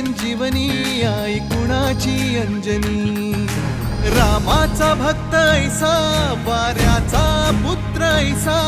संजीवनी आई कुणाची अंजनी? रामाचा भक्त ऐसा वाऱ्याचा पुत्र ऐसा.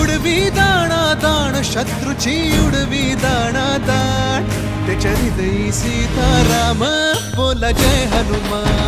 उडवी दाणा दाण शत्रूची उडवी दाणा दाण. त्याच्या हृदयी सीता राम बोला जय हनुमान.